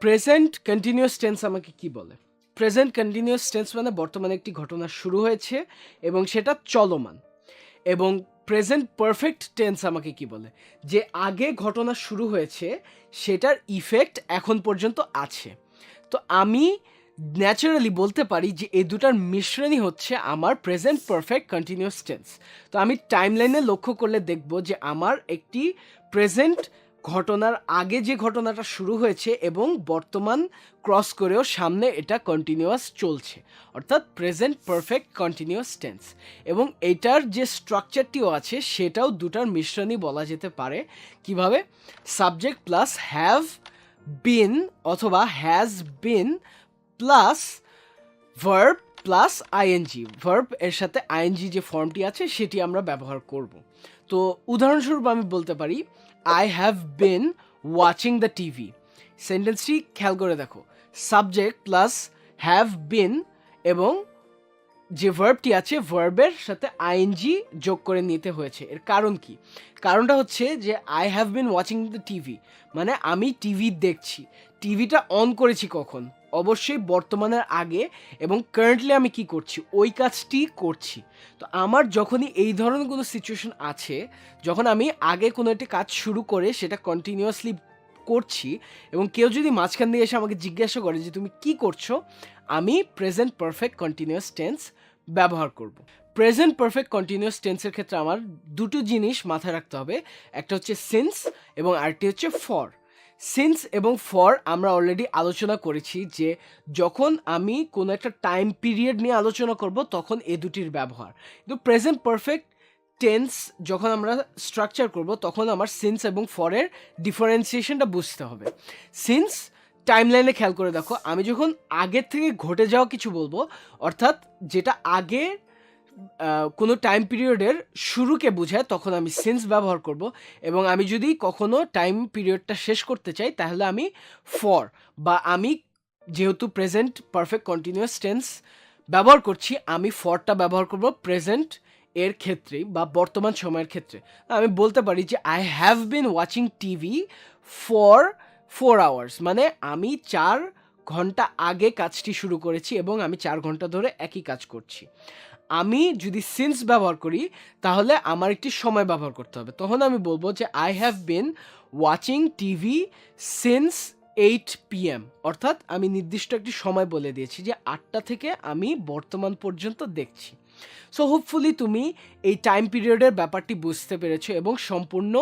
Present continuous tense আমাকে কি বলে? প্রেজেন্ট কন্টিনিউয়াস টেন্স মানে বর্তমানে একটি ঘটনা শুরু হয়েছে এবং সেটা চলমান। এবং প্রেজেন্ট পারফেক্ট টেন্স আমাকে কি বলে? যে আগে ঘটনা শুরু হয়েছে, সেটার ইফেক্ট এখন পর্যন্ত আছে। তো আমি ন্যাচারালি বলতে পারি যে এই দুটার মিশ্রণই হচ্ছে আমার প্রেজেন্ট পারফেক্ট কন্টিনিউয়াস টেন্স তো আমি টাইমলাইনে লক্ষ্য করলে দেখব যে আমার একটি প্রেজেন্ট ঘটনার আগে যে ঘটনাটা শুরু হয়েছে এবং বর্তমান ক্রস করেও সামনে এটা কন্টিনিউয়াস চলছে, অর্থাৎ প্রেজেন্ট পারফেক্ট কন্টিনিউয়াস টেন্স এবং এটার যে স্ট্রাকচারটিও আছে, সেটাও দুটার মিশ্রণই বলা যেতে পারে। কীভাবে? সাবজেক্ট প্লাস হ্যাভ বিন অথবা has been plus verb plus ING verb এর সাথে আইএনজি যে ফর্মটি আছে, সেটি আমরা ব্যবহার করব। তো উদাহরণস্বরূপ আমি বলতে পারি I have been watching the TV সেন্টেন্সটি খেয়াল করে দেখো। সাবজেক্ট প্লাস হ্যাভ বিন এবং যে ভার্বটি আছে ভার্বের সাথে আইএনজি যোগ করে নিতে হয়েছে। এর কারণ কি? কারণটা হচ্ছে যে I have been watching the TV মানে আমি টিভি দেখছি। টিভিটা অন করেছি কখন? অবশ্যই বর্তমানের আগে এবং কারেন্টলি আমি কি করছি? ওই কাজটি করছি। তো আমার যখনই এই ধরনের কোনো সিচুয়েশন আছে, যখন আমি আগে কোনো একটি কাজ শুরু করে সেটা কন্টিনিউয়াসলি করছি এবং কেউ যদি মাঝখান দিয়ে এসে আমাকে জিজ্ঞাসা করে যে তুমি কি করছ, আমি প্রেজেন্ট পারফেক্ট কন্টিনিউয়াস টেন্স ব্যবহার করব। প্রেজেন্ট পারফেক্ট কন্টিনিউয়াস টেন্সের ক্ষেত্রে আমার দুটো জিনিস মাথায় রাখতে হবে। একটা হচ্ছে সিন্স এবং আরেকটি হচ্ছে ফর সিন্স এবং ফর আমরা অলরেডি আলোচনা করেছি যে যখন আমি কোনো একটা টাইম পিরিয়ড নিয়ে আলোচনা করব তখন এ দুটির ব্যবহার। কিন্তু প্রেজেন্ট পারফেক্ট টেন্স যখন আমরা স্ট্রাকচার করব তখন আমার সিন্স এবং ফরের ডিফারেন্সিয়েশনটা বুঝতে হবে। সিন্স টাইমলাইনে খেয়াল করে দেখো আমি যখন আগের থেকে ঘটে যাওয়া কিছু বলব অর্থাৎ যেটা আগে আহ, কোনো টাইম পিরিয়ডের শুরুকে বোঝায়, তখন আমি সিন্স ব্যবহার করব। এবং আমি যদি কখনো টাইম পিরিয়ডটা শেষ করতে চাই, তাহলে আমি ফর বা আমি যেহেতু প্রেজেন্ট পারফেক্ট কন্টিনিউয়াস টেন্স ব্যবহার করছি, আমি ফরটা ব্যবহার করব প্রেজেন্ট এর ক্ষেত্রে বা বর্তমান সময়ের ক্ষেত্রে। আমি বলতে পারি যে I have been watching TV for four hours মানে আমি চার ঘণ্টা আগে কাজটি শুরু করেছি এবং আমি চার ঘণ্টা ধরে একই কাজ করছি। আমি যদি সিন্স ব্যবহার করি, তাহলে আমার একটি সময় ব্যবহার করতে হবে। তখন আমি বলব যে I have been watching TV since eight PM অর্থাৎ আমি নির্দিষ্ট একটি সময় বলে দিয়েছি যে, আটটা থেকে আমি বর্তমান পর্যন্ত দেখছি। সো হোপফুলি তুমি এই টাইম পিরিয়ডের ব্যাপারটি বুঝতে পেরেছ এবং সম্পূর্ণ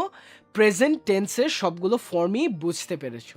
প্রেজেন্ট টেন্সের সবগুলো ফর্মই বুঝতে পেরেছ।